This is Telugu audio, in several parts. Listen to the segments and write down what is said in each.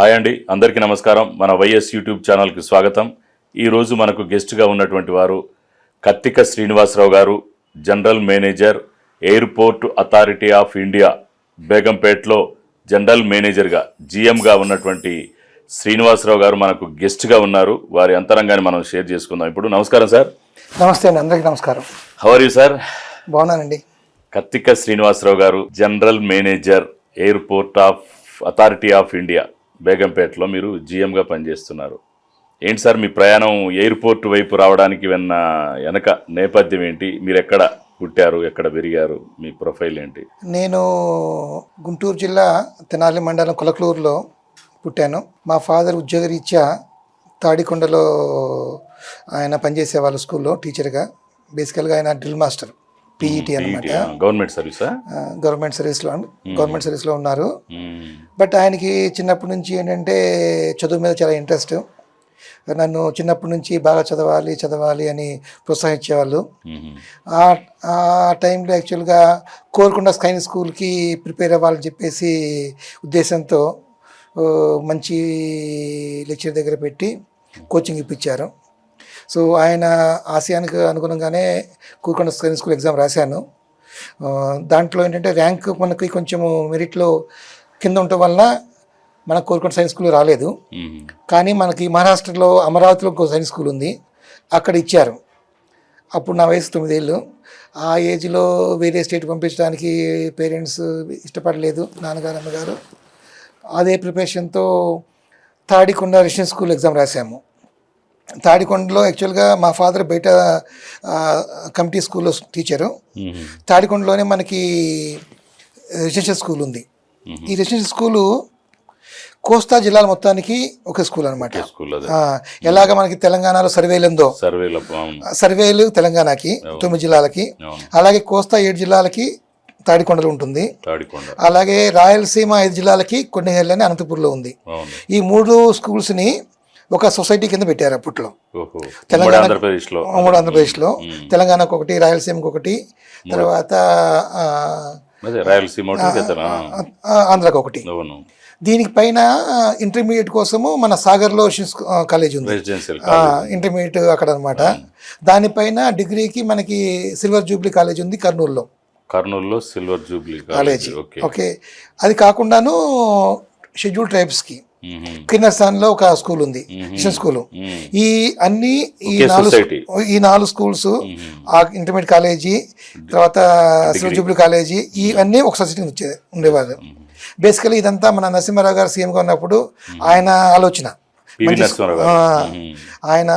హాయ్ అండి అందరికీ నమస్కారం. మన వైఎస్ యూట్యూబ్ ఛానల్కి స్వాగతం. ఈరోజు మనకు గెస్ట్గా ఉన్నటువంటి వారు కత్తిక శ్రీనివాసరావు గారు general manager airport authority of India బేగంపేట్లో general మేనేజర్గా జీఎంగా ఉన్నటువంటి శ్రీనివాసరావు గారు మనకు గెస్ట్గా ఉన్నారు. వారి అంతరంగాన్ని మనం షేర్ చేసుకుందాం. ఇప్పుడు నమస్కారం సార్. నమస్తే అండి అందరికీ నమస్కారం. హవర్ యూ సార్ బాగున్నానండి. కత్తిక శ్రీనివాసరావు గారు general manager airport of authority of India. బేగంపేటలో మీరు జీఎంగా పనిచేస్తున్నారు. ఏంటి సార్ మీ ప్రయాణం ఎయిర్పోర్ట్ వైపు రావడానికి వెన్న వెనక నేపథ్యం ఏంటి? మీరు ఎక్కడ పుట్టారు? ఎక్కడ పెరిగారు? మీ ప్రొఫైల్ ఏంటి? నేను గుంటూరు జిల్లా తెనాలి మండలం కులకలూరులో పుట్టాను. మా ఫాదర్ ఉద్యోగరీత్యా తాడికొండలో ఆయన పనిచేసేవాళ్ళు స్కూల్లో టీచర్గా. బేసికల్గా ఆయన డ్రిల్ మాస్టర్. పీఈటీ అనమాట గవర్నమెంట్ సర్వీసా? గవర్నమెంట్ సర్వీస్లో గవర్నమెంట్ సర్వీస్లో ఉన్నారు. బట్ ఆయనకి చిన్నప్పటి నుంచి ఏంటంటే చదువు మీద చాలా ఇంట్రెస్ట్. నన్ను చిన్నప్పటి నుంచి బాగా చదవాలి చదవాలి అని ప్రోత్సహించేవాళ్ళు. ఆ ఆ టైంలో యాక్చువల్గా కోరుకొండ స్కై స్కూల్కి ప్రిపేర్ అవ్వాలని చెప్పేసి ఉద్దేశంతో మంచి లెక్చర్ దగ్గర పెట్టి కోచింగ్ ఇప్పించారు. సో ఆయన ఆశయానికి అనుగుణంగానే కోరుకొండ స్కై స్కూల్ ఎగ్జామ్ రాశాను. దాంట్లో ఏంటంటే ర్యాంక్ మనకి కొంచెము మెరిట్లో కింద ఉండటం వలన మనకు కోరుకొండ సైన్స్ స్కూల్ రాలేదు. కానీ మనకి మహారాష్ట్రలో అమరావతిలో ఇంకో సైన్స్ స్కూల్ ఉంది. అక్కడ ఇచ్చారు. అప్పుడు నా వయసు తొమ్మిదేళ్ళు. ఆ ఏజ్లో వేరే స్టేట్ పంపించడానికి పేరెంట్స్ ఇష్టపడలేదు నాన్నగారు అమ్మగారు. అదే ప్రిపరేషన్తో తాడికొండ రెసిడెన్స్ స్కూల్ ఎగ్జామ్ రాశాము. తాడికొండలో యాక్చువల్గా మా ఫాదర్ బయట కమిటీ స్కూల్లో టీచరు. తాడికొండలోనే మనకి రెసిడెన్షియల్ స్కూల్ ఉంది. ఈ రెసిడెన్షియల్ స్కూలు కోస్తా జిల్లాల మొత్తానికి ఒక స్కూల్ అనమాట ఎలాగ మనకి తెలంగాణలో సర్వేలు ఉందో. సర్వేలో తెలంగాణకి తొమ్మిది జిల్లాలకి. అలాగే కోస్తా ఏడు జిల్లాలకి తాడికొండలు ఉంటుంది. అలాగే రాయలసీమ ఐదు జిల్లాలకి కొన్నిహెళ్ళని అనంతపూర్లో ఉంది. ఈ మూడు స్కూల్స్ని ఒక సొసైటీ కింద పెట్టారు అప్పట్లో. తెలంగాణ- ఉమ్మడి ఆంధ్రప్రదేశ్లో. తెలంగాణకు ఒకటి రాయలసీమకు ఒకటి తర్వాత రాయలసీమ ఆంధ్రాకి ఒకటి. దీనికి పైన ఇంటర్మీడియట్ కోసము మన సాగర్లో కాలేజ్ ఉంది. ఇంటర్మీడియట్ అక్కడ అనమాట దానిపైన డిగ్రీకి మనకి సిల్వర్ జూబ్లీ కాలేజ్ ఉంది కర్నూలులో. కర్నూలులో silver jubilee college. College. Okay. Okay. అది కాకుండాను షెడ్యూల్ ట్రైబ్స్కి మ్మ్. కిన్నర్స్థాన్లో ఒక స్కూల్ ఉంది మిషన్ స్కూల్. ఈ అన్ని ఈ నాలుగు. ఈ నాలుగు స్కూల్స్ ఆ ఇంటర్మీడియట్ కాలేజీ తర్వాత జూబ్లీ కాలేజీ ఇవన్నీ ఒక సొసైటీ వచ్చే ఉండేవారు బేసికలీ ఇదంతా మన నరసింహారావు గారు సీఎంగా ఉన్నప్పుడు ఆయన ఆలోచన. ఆయన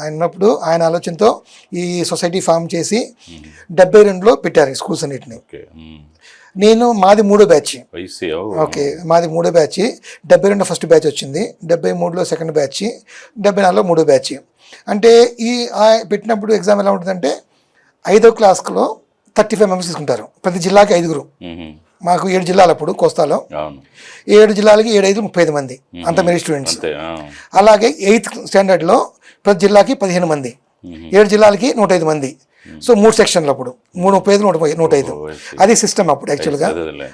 ఆయన ఉన్నప్పుడు ఆయన ఆలోచనతో ఈ సొసైటీ ఫామ్ చేసి డెబ్బై రెండులో పెట్టారు స్కూల్స్ అన్నిటిని. నేను మాది మూడో బ్యాచ్. ఓ. ఓకే మాది మూడో బ్యాచ్. డెబ్బై రెండు ఫస్ట్ బ్యాచ్ వచ్చింది. డెబ్బై మూడులో సెకండ్ బ్యాచ్. డెబ్బై నాలుగులో మూడో బ్యాచ్. అంటే ఈ పెట్టినప్పుడు ఎగ్జామ్ ఎలా ఉంటుందంటే ఐదో క్లాస్లో థర్టీ ఫైవ్ మెంబర్స్ తీసుకుంటారు. ప్రతి జిల్లాకి ఐదుగురు. మాకు ఏడు జిల్లాలు అప్పుడు కోస్తాలో. ఏడు జిల్లాలకి ఏడు ఐదు ముప్పై ఐదు మంది. అంత మెరిట్ స్టూడెంట్స్. అలాగే ఎయిత్ స్టాండర్డ్లో ప్రతి జిల్లాకి పదిహేను మంది. ఏడు జిల్లాలకి నూట ఐదు మంది. సో మూడు సెక్షన్లు అప్పుడు. మూడు ముప్పై ఐదు నూట నూట ఐదు. అది సిస్టమ్ అప్పుడు యాక్చువల్గా.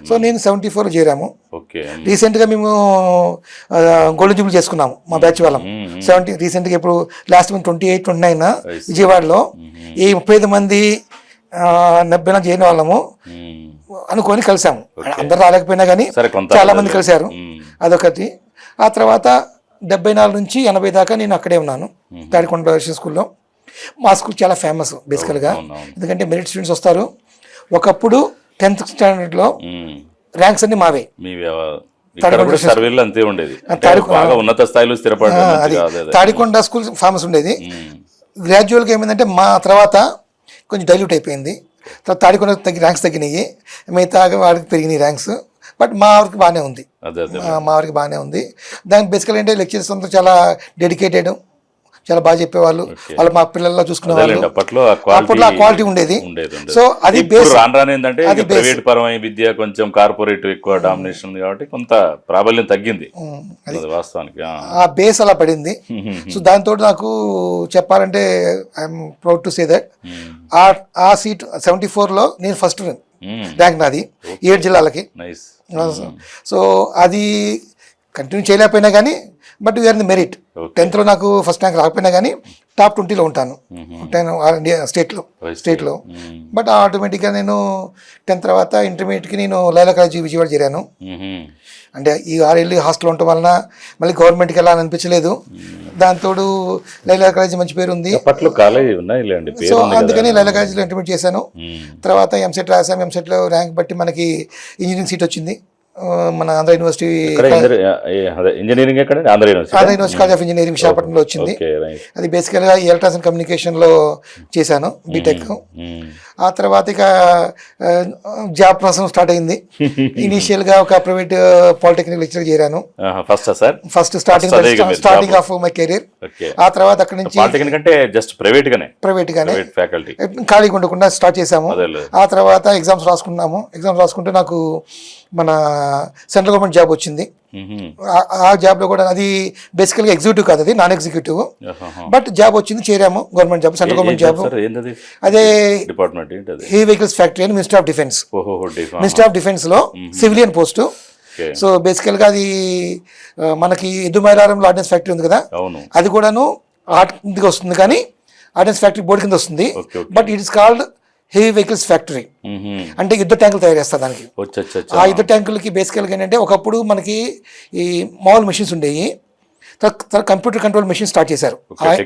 సో నేను సెవెంటీ ఫోర్లో చేరాము. రీసెంట్గా మేము గోల్డ్ జూబుల్ చేసుకున్నాము మా బ్యాచ్ వాళ్ళం. సెవెంటీ రీసెంట్గా ఇప్పుడు last month twenty eight twenty nine విజయవాడలో ఈ ముప్పై ఐదు మంది ఆ, డెబ్బై నాలుగు చేరిన వాళ్ళము. అనుకొని కలిసాము. అందరు రాలేకపోయినా కానీ చాలా మంది కలిశారు. అదొకటి. ఆ తర్వాత డెబ్బై నాలుగు నుంచి ఎనభై దాకా నేను అక్కడే ఉన్నాను. తాడికొండ స్కూల్లో. మా స్కూల్ చాలా ఫేమస్ బేసికల్గా. ఎందుకంటే మెరిట్ స్టూడెంట్స్ వస్తారు. ఒకప్పుడు టెన్త్ స్టాండర్డ్లో. ర్యాంక్స్ అన్ని మావే. అంతే ఉండేది. ఉన్నత స్థాయిలో. తాడికొండ స్కూల్ ఫేమస్ ఉండేది. గ్రాడ్యువల్గా ఏమైందంటే మా తర్వాత కొంచెం డైల్యూట్ అయిపోయింది. తర్వాత తాడికొండ తగ్గి ర్యాంక్స్ తగ్గినాయి. మిగతా వాడికి పెరిగినాయి ర్యాంక్స్ బట్ మా వరకు బాగానే ఉంది. మా- వరకు బాగానే ఉంది. దానికి బేసికల్ అంటే లెక్చర్స్ అంతా చాలా డెడికేటెడ్ చాలా బాగా చెప్పేవాళ్ళు. వాళ్ళు మా పిల్లల్లో చూసుకునే వాళ్ళు అప్పట్లో అప్పట్లో ఆ క్వాలిటీ ఉండేది. సో అది బేస్ ఏంటంటే అది ప్రైవేట్ పరమైన విద్య కొంచెం కార్పొరేట్ ఎక్కువ డామినేషన్ ఉంది కాబట్టి కొంత ప్రాబల్యం తగ్గింది. అది వాస్తవానికి ఆ. బేస్ అలా పడింది. సో దాంతో నాకు చెప్పాలంటే I'm proud to say that. ఆ ఆ సీట్ సెవెంటీ ఫోర్లో నేను ఫస్ట్. ర్యాంక్ నాది ఏడు జిల్లాలకి. సో అది కంటిన్యూ చేయలేకపోయినా కానీ బట్ వీఆర్ ది మెరిట్. టెన్త్లో నాకు ఫస్ట్ ర్యాంక్ రాకపోయినా కానీ టాప్ ట్వంటీలో ఉంటాను టెన్ స్టేట్లో. స్టేట్లో. బట్ ఆటోమేటిక్గా నేను టెన్త్ తర్వాత ఇంటర్మీడియట్కి నేను లైలా కాలేజీ విజయవాడ చేరాను. అంటే ఈ ఆరేళ్ళు హాస్టల్ ఉండటం వలన మళ్ళీ గవర్నమెంట్కి వెళ్ళాలని అనిపించలేదు దాంతోడు లైలా కాలేజీ మంచి పేరు ఉంది సో. అందుకని లైలా కాలేజీలో ఇంటర్మీడియట్ చేశాను. తర్వాత ఎంసెట్ రాసాం ఎంసెట్లో ర్యాంక్ బట్టి మనకి ఇంజనీరింగ్ సీట్ వచ్చింది మన Andhra university engineering Andhra university. College of engineering విశాఖపట్నంలో వచ్చింది. అది బేసికల్గా ఎలక్ట్రానిక్స్ అండ్ కమ్యూనికేషన్లో చేశాను బీటెక్. ఆ తర్వాత ఇక జాబ్ ప్రాసెస్ స్టార్ట్ అయింది. ఇనీషియల్గా ఒక ప్రైవేట్ పాలిటెక్నిక్ లెక్చర్ చేరాను. ఫస్టా sir first starting starting. Of my career ఆ తర్వాత అక్కడి నుంచి అంటే జస్ట్ ప్రైవేట్ గానే? ప్రైవేట్ గానే. ఫ్యాకల్టీ ఖాళీగా ఉండకుండా స్టార్ట్ చేశాము. ఆ తర్వాత ఎగ్జామ్స్ రాసుకున్నాము. ఎగ్జామ్స్ రాసుకుంటే నాకు మన సెంట్రల్ గవర్నమెంట్ జాబ్ వచ్చింది. ఆ- జాబ్లో కూడా అది బేసికల్గా ఎగ్జిక్యూటివ్ కాదు అది నాన్ ఎగ్జిక్యూటివ్ బట్ జాబ్ వచ్చింది చేరాము government job central government job. అదే డిపార్ట్మెంట్ హెవీ వెహికల్స్ ఫ్యాక్టరీ అని minister of defence. Minister of డిఫెన్స్లో సివిలియన్ పోస్ట్. సో బేసికల్గా అది మనకి ఎద్దుమైలారంలో ఆర్డినెన్స్ ఫ్యాక్టరీ ఉంది కదా? అది కూడాను ఆర్ట్ కిందకి వస్తుంది కానీ ఆర్డినెన్స్ ఫ్యాక్టరీ బోర్డు కింద వస్తుంది. But it is called heavy vehicles factory. అంటే యుద్ధ ట్యాంకులు తయారు చేస్తారు దానికి. ఆ యుద్ధ ట్యాంకులకి బేసికల్గా ఏంటంటే ఒకప్పుడు మనకి ఈ మామూలు మెషిన్స్ ఉండేవి. కంప్యూటర్ కంట్రోల్ మెషిన్ స్టార్ట్ చేశారు.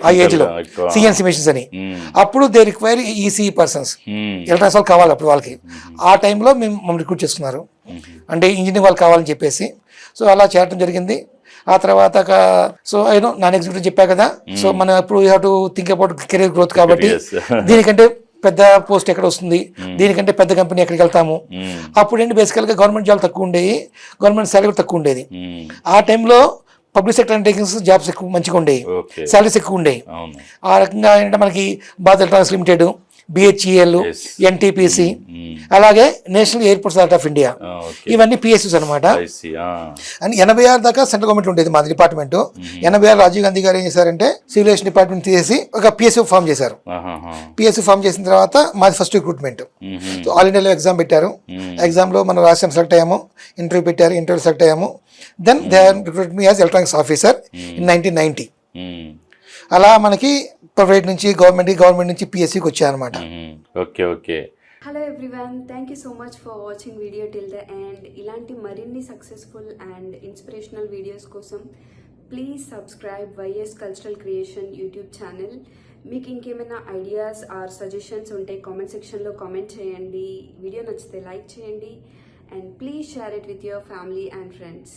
ఆ- ఏజ్లో. సిఎన్సి మెషిన్స్ అని. అప్పుడు they require EC persons. Electronics వాళ్ళు కావాలి అప్పుడు వాళ్ళకి. ఆ టైంలో మేము మమ్మల్ని రిక్రూట్ చేసుకున్నారు. అంటే ఇంజనీరింగ్ వాళ్ళు కావాలని చెప్పేసి. సో అలా చేయడం జరిగింది. ఆ తర్వాత సో ఐనో నాన్ ఎగ్జిక్యూటివ్ చెప్పా కదా. సో మనం ఇప్పుడు you have to think about career growth కాబట్టి. దీనికంటే పెద్ద పోస్ట్ ఎక్కడ వస్తుంది? దీనికంటే పెద్ద కంపెనీ ఎక్కడికి వెళ్తాము. అప్పుడు ఏంటి బేసికల్గా గవర్నమెంట్ జాబ్ తక్కువ ఉండేవి గవర్నమెంట్ శాలరీ తక్కువ ఉండేది. ఆ టైంలో పబ్లిక్ సెక్టర్ అండర్టేకింగ్స్ జాబ్స్ ఎక్కువ మంచిగా ఉండేవి. శాలరీస్ ఎక్కువ ఉండేవి. ఆ రకంగా ఏంటంటే మనకి Bharat electronics limited BHEL. NTPC మ్మ్. అలాగే national airports authority of India ఇవన్నీ పిఎస్యూస్ అనమాట. అండ్ ఎనభై ఆరు దాకా సెంట్రల్ గవర్నమెంట్ ఉండేది మా డిపార్ట్మెంట్ ఎనభై ఆరు రాజీవ్ గాంధీ గారు ఏం చేశారంటే సివిల్ ఏవియేషన్ డిపార్ట్మెంట్ తీసేసి ఒక పిఎస్యూ ఫామ్ చేశారు. పిఎస్యూ ఫామ్ చేసిన తర్వాత మాది ఫస్ట్ రిక్రూట్మెంట్. సో ఆల్ ఇండియాలో ఎగ్జామ్ పెట్టారు. ఎగ్జామ్లో మనం రాసాం సెలెక్ట్ అయ్యాము ఇంటర్వ్యూ పెట్టారు ఇంటర్వ్యూ సెలెక్ట్ అయ్యాము then they recruit me as electronics officer in nineteen ninety. అలా మనకి ప్రైవేట్ నుంచి గవర్నమెంట్ గవర్నమెంట్ నుంచి పిఎస్సికి వచ్చాయన్నమాట. Okay okay. Hello everyone thank you so much for watching video till the end ఇలాంటి మరిన్ని సక్సెస్ఫుల్ అండ్ ఇన్స్పిరేషనల్ వీడియోస్ కోసం please subscribe YS cultural creation YouTube channel మీకు ఇంకేమైనా ఐడియాస్ ఆర్ సజెషన్స్ ఉంటే కామెంట్ సెక్షన్లో కామెంట్ చేయండి. వీడియో నచ్చితే లైక్ చేయండి. And please share it with your family and friends